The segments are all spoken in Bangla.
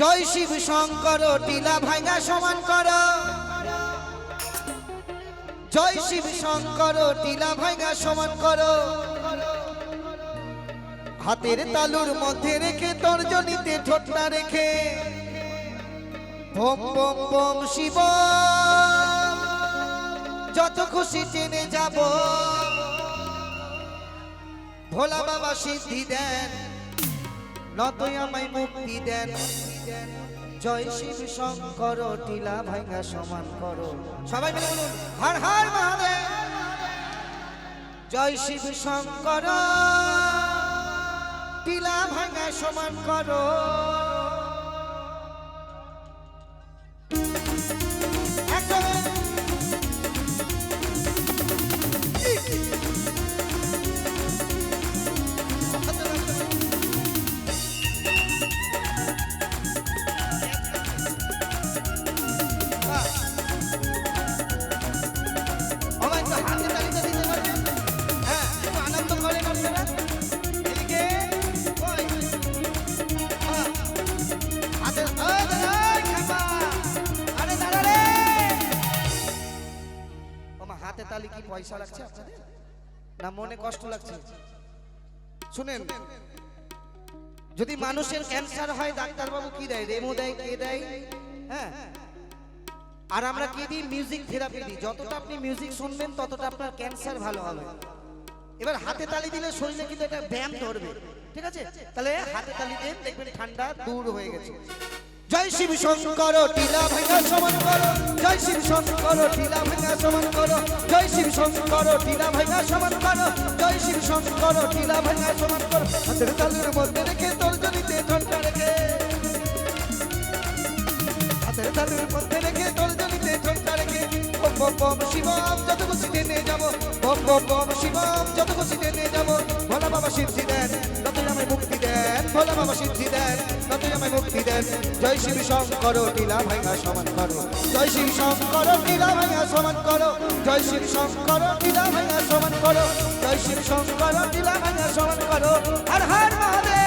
জয় শিব শঙ্কর, টিলা ভাঙা সমান কর। জয় শিব শঙ্কর, টিলা ভাঙা সমান কর। হাতের তালুর মধ্যে রেখে তর্জনীতে ঠোঁটটা রেখে বম বম বম শিব। যত খুশি টেনে যাব। ভোলা বাবা সিদ্ধি দেন, নতই আমায় মুক্তি দেন। জয় শিব শঙ্কর, টিলা ভাঙ্গা সমান করো। সবাই মিলে বলুন, হর হর মহাদেব। জয় শিব শঙ্কর, টিলা ভাঙ্গা সমান করো। পয়সা লাগছে আপনাদের? না মনে কষ্ট লাগছে? শুনেন, যদি মানুষের ক্যান্সার হয়, ডাক্তারবাবু কি দেয়? রেমো দেয়, কে দেয়? হ্যাঁ? আর আমরা কি দিই? মিউজিক থেরাপি দিই। যতটা আপনি মিউজিক শুনবেন, ততটা আপনার ক্যান্সার ভালো হবে। এবার হাতে তালি দিলে শরীরে কিন্তু একটা ব্যায়াম ধরবে। ঠিক আছে? তাহলে হাতে তালি দেন দেখবেন ঠান্ডা দূর হয়ে গেছে। জয় শিব শঙ্কর, টিলা ভাঙা সমান করো। জয় শিব শঙ্কর, টিলা ভাঙা সমান করো। জয় শিব শঙ্কর, টিলা ভাঙা সমান করো। জয় শিব শঙ্কর, টিলা ভাঙা সমান করো। হাতের তালুর মধ্যে রেখে তোর জনিতে ঝন্টা রেখে। হাতের তালুর মধ্যে রেখে বম বম বম শিবম যত খুশি টেনে যাব বম বম বম শিবম যত খুশি টেনে যাব, ভোলা বাবা সিদ্ধি দেন যতই আমায় মুক্তি দেন, ভোলা বাবা সিদ্ধি দেন যতই আমায় মুক্তি দেন। জয় শিব শঙ্কর, টিলা ভাঙা সমান করো। জয় শিব শঙ্কর, টিলা ভাঙা সমান করো। জয় শিব শঙ্কর, টিলা ভাঙা সমান করো। জয় শিব শঙ্কর, টিলা ভাঙা সমান করো। হর হর মহাদেব।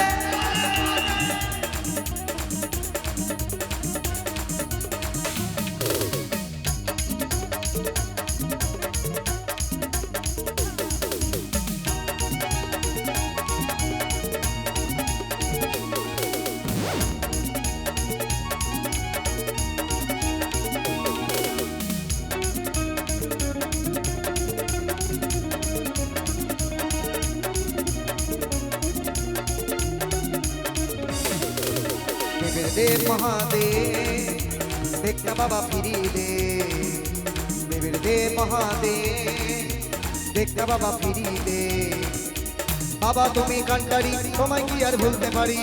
দেবের দেব মহাদেব দেখনা বাবা ফিরিলে। দেবের দেব মহাদেব দেখনা বাবা ফিরিলে। বাবা, তুমি কান্ডারি, তোমায় কি আর ভুলতে পারি?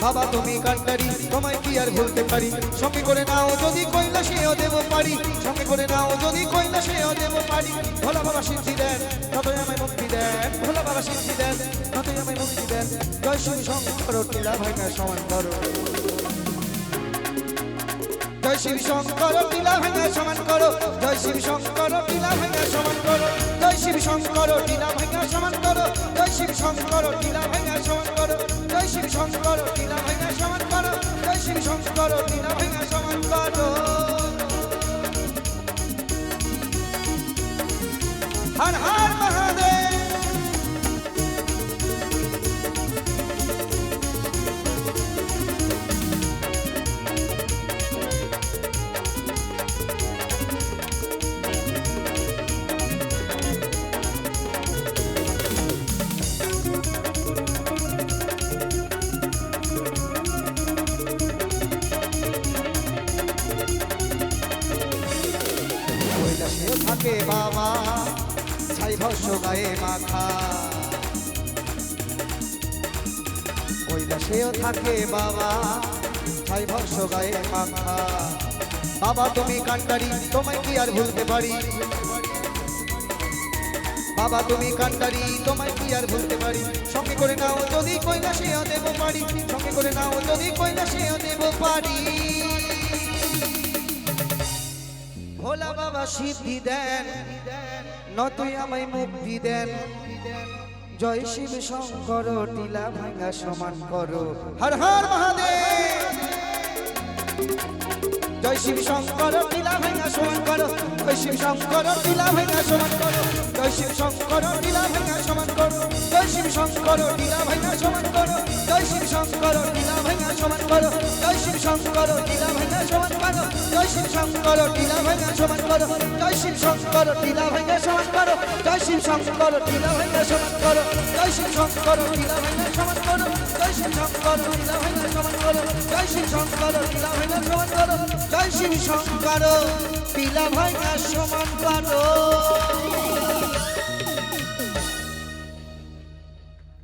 বাবা, তুমি কান্ডারি, তোমায় কি আর ভুলতে পারি? সঙ্গে করে নাও যদি কৈলাসেও দেব পারি সঙ্গে করে নাও যদি কৈলাসেও দেব পারি বাবা সিদ্ধি দেন ততই আমায় মুক্তি দেন। ভোলা বাবা সিদ্ধি দেন ততই আমায় মুক্তি দেন। জয় শ্রী শঙ্কর টিলা ভাইকা সমান করো। জয় শিব শঙ্কর টিলা ভাঙা সমান করো। জয় শিব শঙ্কর টিলা ভাঙা সমান করো। জয় শিব শঙ্কর টিলা ভাঙা সমান করো। জয় শিব শঙ্কর টিলা ভাঙা সমান করো। জয় শিব শঙ্কর কৈলাসেও থাকে বাবা। ছাই ভস্য গায়ে মাখা। কৈলাসেও থাকে বাবা। ছাই ভস্য গায়ে মাখা। বাবা, তুমি কান্ডারি, তোমায় কি আর ভুলতে পারি? বাবা, তুমি কান্ডারি, তোমায় কি আর ভুলতে পারি? সঙ্গে করে নাও যদি কৈলাসেও দেব পারি। সঙ্গে করে নাও যদি কৈলাসেও দেব পারি। সিদ্ধি দেন নতুই আমায় মুক্তি দেন। জয় শিব শঙ্কর, টিলা ভাঙা সমান করো। হর হর মহাদেব। জয় শিব শঙ্কর, টিলা ভাঙা সমান করো। জয় শিব শঙ্কর, টিলা ভাঙা সমান করো। জয় শিব শঙ্কর, টিলা ভাঙা সমান জয় শিব শঙ্কর টিলা ভাঙা সমান করো জয় শিব শঙ্কর টিলা ভাঙা সমান করো জয় শিব শঙ্কর টিলা ভাঙা সমান করো জয় শিব শঙ্কর টিলা ভাঙা সমান করো জয় শিব শঙ্কর টিলা ভাঙা সমান করো জয় শিব শঙ্কর টিলা ভাঙা সমান করো জয় শিব শঙ্কর টিলা ভাঙা সমান করো জয় শিব শঙ্কর টিলা ভাঙা সমান করো জয় শিব শঙ্কর টিলা ভাঙা সমান করো জয় শিব শঙ্কর টিলা ভাঙা সমান করো